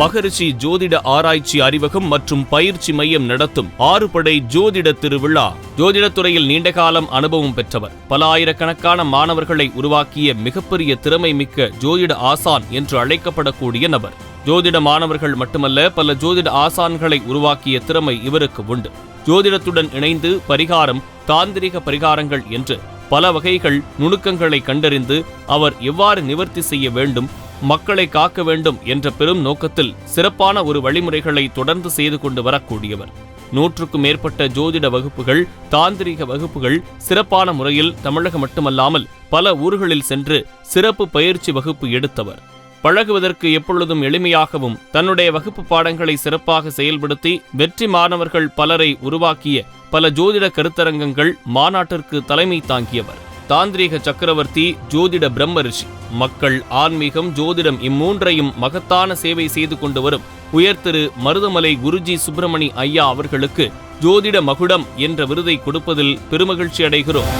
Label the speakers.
Speaker 1: மகரிஷி ஜோதிட ஆராய்ச்சி அறிவகம் மற்றும் பயிற்சி மையம் நடத்தும் ஆறுபடை ஜோதிட திருவிழா. ஜோதிடத்துறையில் நீண்டகாலம் அனுபவம் பெற்றவர். பல ஆயிரக்கணக்கான மாணவர்களை உருவாக்கிய மிகப்பெரிய திறமை மிக்க ஜோதிட ஆசான் என்று அழைக்கப்படக்கூடிய நபர். ஜோதிட மாணவர்கள் மட்டுமல்ல பல ஜோதிட ஆசான்களை உருவாக்கிய திறமை இவருக்கு உண்டு. ஜோதிடத்துடன் இணைந்து பரிகாரம் தாந்திரிக பரிகாரங்கள் என்று பல வகைகள் நுணுக்கங்களை கண்டறிந்து அவர் எவ்வாறு நிவர்த்தி செய்ய வேண்டும் மக்களை காக்க வேண்டும் என்ற பெரும் நோக்கத்தில் சிறப்பான ஒரு வழிமுறைகளை தொடர்ந்து செய்து கொண்டு வரக்கூடியவர். நூற்றுக்கும் மேற்பட்ட ஜோதிட வகுப்புகள் தாந்திரிக வகுப்புகள் சிறப்பான முறையில் தமிழகம் மட்டுமல்லாமல் பல ஊர்களில் சென்று சிறப்பு பயிற்சி வகுப்பு எடுத்தவர். பழகுவதற்கு எப்பொழுதும் எளிமையாகவும் தன்னுடைய வகுப்பு பாடங்களை சிறப்பாக செயல்படுத்தி வெற்றி மாணவர்கள் பலரை உருவாக்கிய பல ஜோதிட கருத்தரங்கங்கள் மாநாட்டிற்கு தலைமை தாங்கியவர். தாந்திரீக சக்கரவர்த்தி ஜோதிட பிரம்ம ரிஷி மக்கள் ஆன்மீகம் ஜோதிடம் இம்மூன்றையும் மகத்தான சேவை செய்து கொண்டு வரும் உயர் திரு மருதமலை குருஜி சுப்பிரமணி ஐயா அவர்களுக்கு ஜோதிட மகுடம் என்ற விருதை கொடுப்பதில் பெருமகிழ்ச்சி அடைகிறோம்